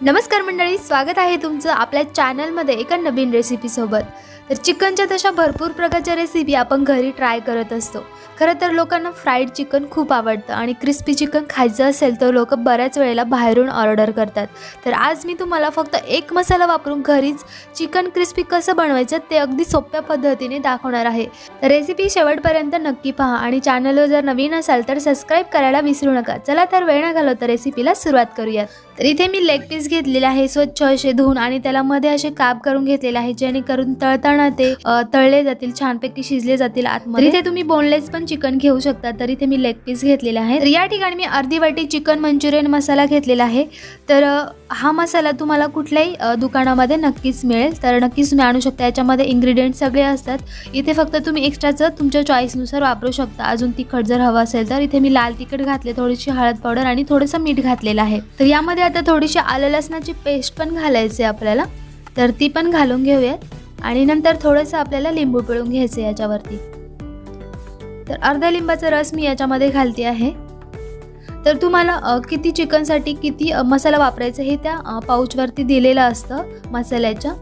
नमस्कार मंडळी स्वागत आहे तुमचं आपल्या चॅनलमध्ये एका नवीन रेसिपीसोबत तर चिकनच्या तशा भरपूर प्रकारच्या रेसिपी आपण घरी ट्राय करत असतो. खरं तर लोकांना फ्राईड चिकन खूप आवडतं आणि क्रिस्पी चिकन खायचं असेल तर लोक बऱ्याच वेळेला बाहेरून ऑर्डर करतात. तर आज मी तुम्हाला फक्त एक मसाला वापरून घरीच चिकन क्रिस्पी कसं बनवायचं ते अगदी सोप्या पद्धतीने दाखवणार आहे. तर रेसिपी शेवटपर्यंत नक्की पहा आणि चॅनलवर जर नवीन असाल तर सबस्क्राईब करायला विसरू नका. चला तर वेळ न घालवता रेसिपीला सुरुवात करूयात. तर इथे मी लेग पीस घेतलेले आहे स्वच्छ असे धुवून आणि त्याला मध्ये असे काप करून घेतलेले आहे जेणेकरून तळताना ते तळले जातील छानपैकी शिजले जातील आतमध्ये. इथे तुम्ही बोनलेस पण चिकन घेऊ शकता. तर इथे मी लेग पीस घेतलेला आहे तर या ठिकाणी मी अर्धी वाटी चिकन मंचुरियन मसाला घेतलेला आहे. तर हा मसाला तुम्हाला कुठल्याही दुकानामध्ये नक्कीच मिळेल. तर नक्कीच तुम्ही आणू शकता. याच्यामध्ये इन्ग्रेडियंट सगळे असतात. इथे फक्त तुम्ही एक्स्ट्राचं तुमच्या चॉईसनुसार वापरू शकता. अजून तिखट जर हवं असेल तर. इथे मी लाल तिखट घातले थोडीशी हळद पावडर आणि थोडंसं मीठ घातलेलं आहे. तर यामध्ये आता थोडीशी आलं लसणाची पेस्ट पण घालायची आहे आपल्याला. तर ती पण घालून घेऊयात. आणि नंतर थोडंसं आपल्याला लिंबू पिळून घ्यायचं आहे याच्यावरती. तर अर्धा लिंबाचा रस मी याच्यामध्ये घालते आहे. तर तुम्हाला किती चिकनसाठी किती मसाला वापरायचा हे त्या पाऊचवरती दिलेलं असतं मसाल्याच्या.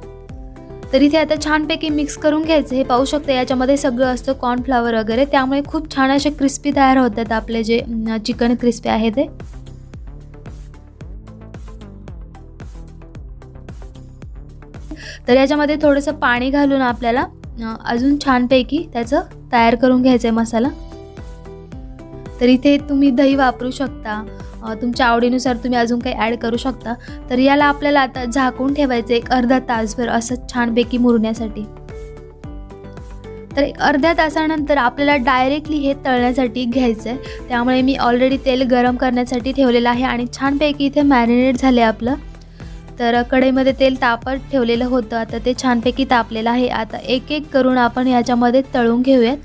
तर इथे आता छानपैकी मिक्स करून घ्यायचं हे पाहू शकता याच्यामध्ये सगळं असतं कॉर्नफ्लावर वगैरे. त्यामुळे खूप छान असे क्रिस्पी तयार होतात आपले जे चिकन क्रिस्पी आहे ते. तर याच्यामध्ये थोडंसं पाणी घालून आपल्याला अजून छानपैकी त्याचं तयार करून घ्यायचं आहे मसाला. तर इथे तुम्ही दही वापरू शकता तुमच्या आवडीनुसार तुम्ही अजून काही ॲड करू शकता. तर याला आपल्याला आता झाकून ठेवायचं एक अर्धा तासभर असं छानपैकी मुरण्यासाठी. तर एक अर्ध्या तासानंतर आपल्याला डायरेक्टली हे तळण्यासाठी घ्यायचं आहे त्यामुळे मी ऑलरेडी तेल गरम करण्यासाठी ठेवलेलं आहे आणि छानपैकी इथे मॅरिनेट झाले आपलं. तर कढईमध्ये तेल तापत ठेवलेलं होतं. आता ते छानपैकी तापलेलं आहे. आता एक एक करून आपण याच्यामध्ये तळून घेऊयात.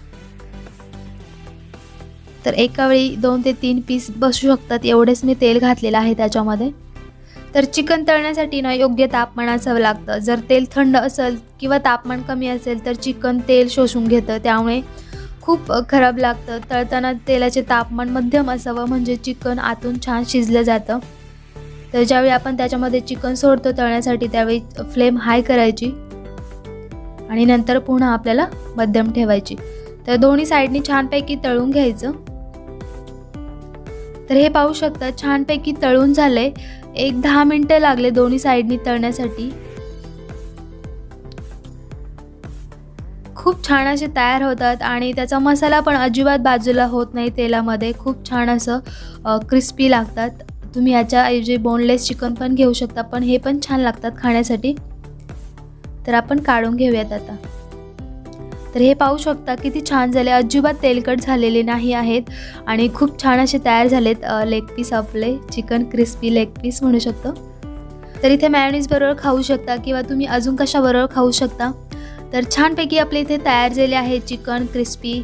तर एका वेळी दोन ते तीन पीस बसू शकतात. एवढेच मी तेल घातलेलं आहे त्याच्यामध्ये. तर चिकन तळण्यासाठी ना योग्य तापमान असावं लागतं. जर तेल थंड असेल किंवा तापमान कमी असेल तर चिकन तेल शोषून घेतं. त्यामुळे खूप खराब लागतं. तळताना तेलाचे तापमान मध्यम असावं. म्हणजे चिकन आतून छान शिजलं जातं. तर ज्यावेळी आपण त्याच्यामध्ये चिकन सोडतो तळण्यासाठी त्यावेळी फ्लेम हाय करायची आणि नंतर पुन्हा आपल्याला मध्यम ठेवायची. तर दोन्ही साईडनी छानपैकी तळून घ्यायचं. तर हे पाहू शकता छानपैकी तळून झाले एक दहा मिनटं लागले दोन्ही साईडनी तळण्यासाठी. खूप छान असे तयार होतात आणि त्याचा मसाला पण अजिबात बाजूला होत नाही तेलामध्ये. खूप छान असं क्रिस्पी लागतात. तुम्ही याच्याऐवजी बोनलेस चिकन पण घेऊ शकता पण हे पण छान लागतात खाण्यासाठी. तर आपण काढून घेऊयात आता. तर हे पाहू शकता किती छान झाले. अजिबात तेलकट झालेले नाही आहेत आणि खूप छान असे तयार झालेत लेग पीस आपले चिकन क्रिस्पी लेग पीस म्हणू शकतो. तर इथे मॅयोनीज बरोबर खाऊ शकता किंवा तुम्ही अजून कशाबरोबर खाऊ शकता. तर छानपैकी आपले इथे तयार झाले आहे चिकन क्रिस्पी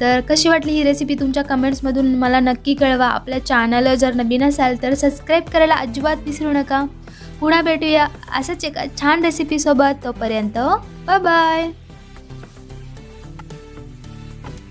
तर कशी वाटली ही रेसिपी तुमच्या कमेंट्समधून मला नक्की कळवा. आपल्या चॅनलवर जर नवीन असाल तर सबस्क्राईब करायला अजिबात विसरू नका. पुन्हा भेटूया असंच एका छान रेसिपीसोबत तोपर्यंत बाय बाय